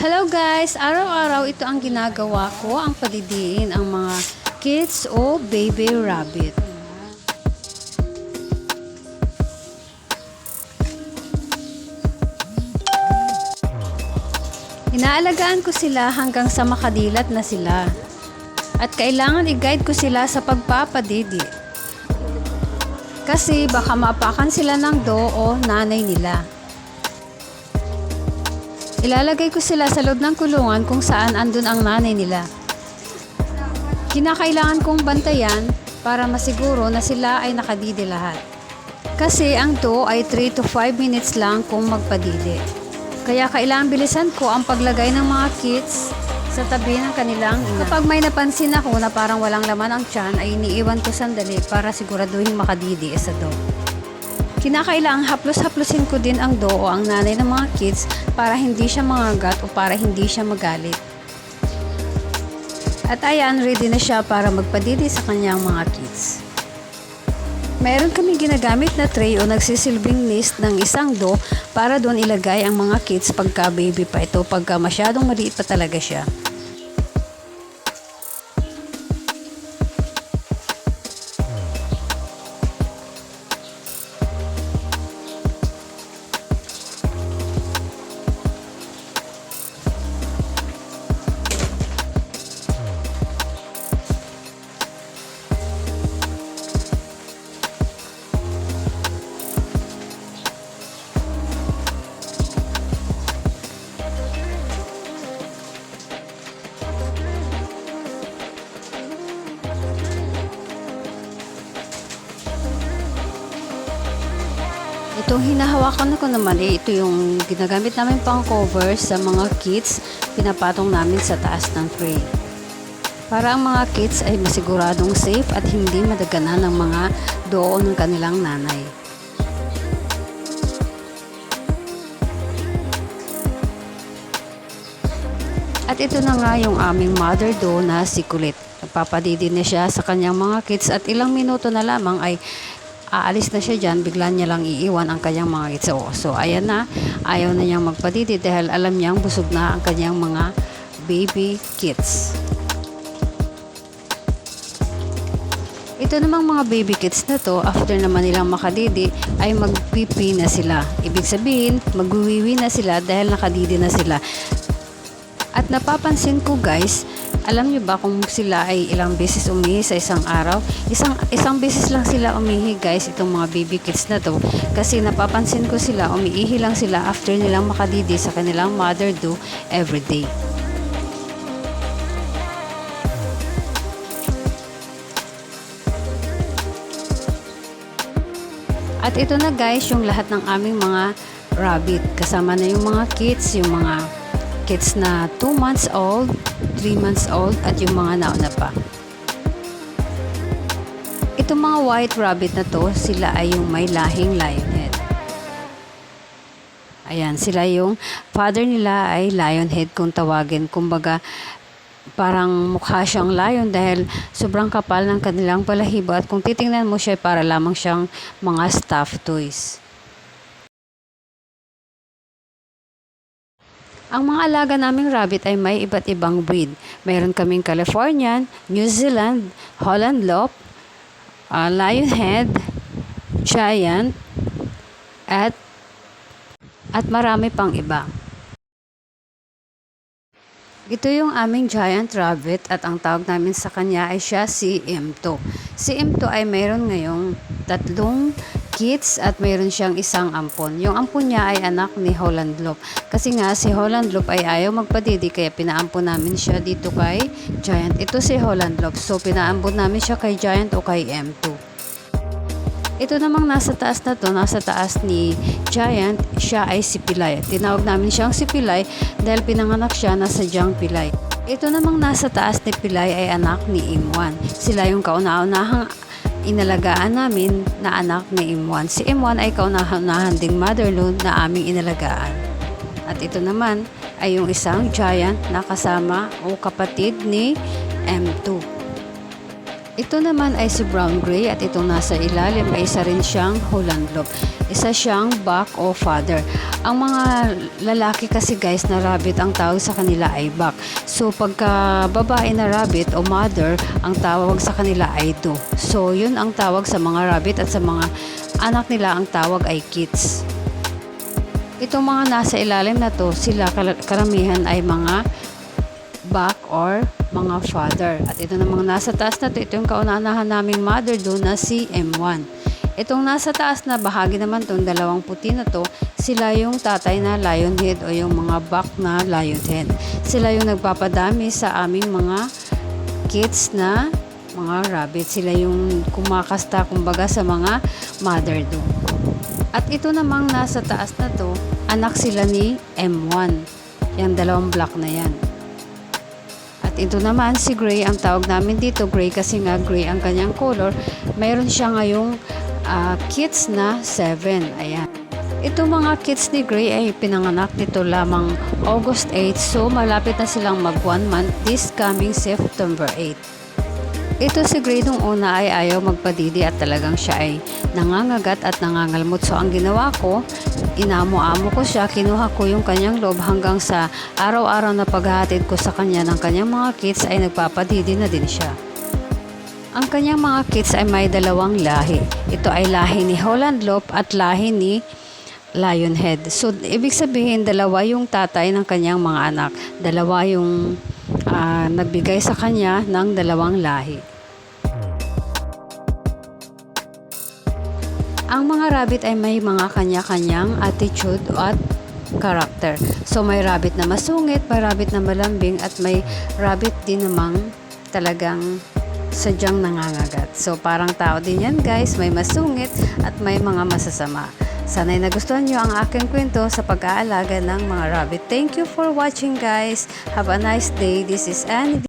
Hello guys! Araw-araw ito ang ginagawa ko, ang padidiin ang mga kids o baby rabbit. Inaalagaan ko sila hanggang sa makadilat na sila. At kailangan i-guide ko sila sa pagpapadidi. Kasi baka mapakan sila ng do o nanay nila. Ilalagay ko sila sa loob ng kulungan kung saan andun ang nanay nila. Kinakailangan kong bantayan para masiguro na sila ay nakadidi lahat. Kasi ang do ay 3 to 5 minutes lang kung magpadidi. Kaya kailangan bilisan ko ang paglagay ng mga kits sa tabi ng kanilang ina. Kapag may napansin ako na parang walang laman ang tiyan ay iniiwan ko sandali para siguraduhin makadidi sa do. Kinakailangang haplos-haplosin ko din ang do o ang nanay ng mga kids para hindi siya mangagat o para hindi siya magalit. At ayan, ready na siya para magpadidi sa kanyang mga kids. Meron kami ginagamit na tray o nagsisilbing list ng isang do para doon ilagay ang mga kids pagka baby pa ito, pagka masyadong maliit pa talaga siya. Itong hinahawakan ko naman, eh, ito yung ginagamit namin pang cover sa mga kits, pinapatong namin sa taas ng tray. Para ang mga kids ay masiguradong safe at hindi madaganan ng mga doon ng kanilang nanay. At ito na nga yung aming mother do na si Kulit. Nagpapadidi na siya sa kanyang mga kids at ilang minuto na lamang ay aalis na siya dyan, bigla niya lang iiwan ang kanyang mga kids. So, ayan na, ayaw na niyang magpadidi dahil alam niyang busog na ang kanyang mga baby kids. Ito namang mga baby kids na to, after naman nilang makadidi, ay magpipi na sila. Ibig sabihin, magwiwiwi na sila dahil nakadidi na sila. At napapansin ko guys, alam niyo ba kung sila ay ilang beses umihi sa isang araw? Isang isang beses lang sila umihi guys, itong mga baby kids na to. Kasi napapansin ko sila, umiihi lang sila after nilang makadidi sa kanilang mother do every day. At ito na guys, yung lahat ng aming mga rabbit. Kasama na yung mga kids, yung mga kids na 2 months old, 3 months old, at yung mga nauna pa. Itong mga white rabbit na to, sila ay yung may lahing lionhead. Ayan, sila yung father nila ay lionhead kung tawagin. Kumbaga, parang mukha siyang lion dahil sobrang kapal ng kanilang balahibo at kung titingnan mo siya para lamang siyang mga stuffed toys. Ang mga alaga naming rabbit ay may iba't ibang breed. Mayroon kaming Californian, New Zealand, Holland Lop, uh, Lionhead, Giant, at at marami pang iba. Ito yung aming giant rabbit at ang tawag namin sa kanya ay siya si M2. Si M2 ay mayroon ngayong tatlong kids at mayroon siyang isang ampon. Yung ampon niya ay anak ni Holland Loop. Kasi nga si Holland Loop ay ayaw magpadidi kaya pinaampon namin siya dito kay Giant. Ito si Holland Loop. So pinaampon namin siya kay Giant o kay M2. Ito namang nasa taas na to, nasa taas ni Giant, siya ay si Pilay. Tinawag namin siyang si Pilay dahil pinanganak siya na sadyang Pilay. Ito namang nasa taas ni Pilay ay anak ni Imwan. Sila yung kauna-unahang inalagaan namin na anak ni Imwan. Si Imwan ay kauna-unahan ding motherload na aming inalagaan. At ito naman ay yung isang giant na kasama o kapatid ni M2. Ito naman ay si Brown Gray at itong nasa ilalim ay isa rin siyang Holland Loop. Isa siyang buck o father. Ang mga lalaki kasi guys na rabbit ang tawag sa kanila ay buck. So pagka babae na rabbit o mother, ang tawag sa kanila ay do. So yun ang tawag sa mga rabbit at sa mga anak nila ang tawag ay kids. Itong mga nasa ilalim na to, sila karamihan ay mga back or mga father. At ito namang nasa taas na to, ito yung kaunanahan naming mother doon na si M1. Itong nasa taas na bahagi naman tong dalawang puti na to, sila yung tatay na lionhead o yung mga back na lionhead. Sila yung nagpapadami sa aming mga kids na mga rabbit. Sila yung kumakasta kumbaga sa mga mother doon. At ito namang nasa taas na to, anak sila ni M1. Yung dalawang black na yan. Ito naman si Gray, ang tawag namin dito, Gray kasi nga Gray ang kanyang color. Mayroon siya ngayong ah, kids na 7. Ayan. Ito mga kids ni Gray ay pinanganak nito lamang August 8 so malapit na silang mag 1 month this coming September 8. Ito si Gray nung una ay ayaw magpadidi at talagang siya ay nangangagat at nangangalmot. So ang ginawa ko, inamo-amo ko siya, kinuha ko yung kanyang loob hanggang sa araw-araw na paghahatid ko sa kanya ng kanyang mga kids ay nagpapadidi na din siya. Ang kanyang mga kids ay may dalawang lahi. Ito ay lahi ni Holland Loop at lahi ni Lionhead. So, ibig sabihin, dalawa yung tatay ng kanyang mga anak. Dalawa yung ah, nagbigay sa kanya ng dalawang lahi. Ang mga rabbit ay may mga kanya-kanyang attitude at character. So may rabbit na masungit, may rabbit na malambing at may rabbit din namang talagang sadyang nangangagat. So parang tao din yan guys, may masungit at may mga masasama. Sana'y nagustuhan nyo ang aking kwento sa pag-aalaga ng mga rabbit. Thank you for watching guys. Have a nice day. This is Annie.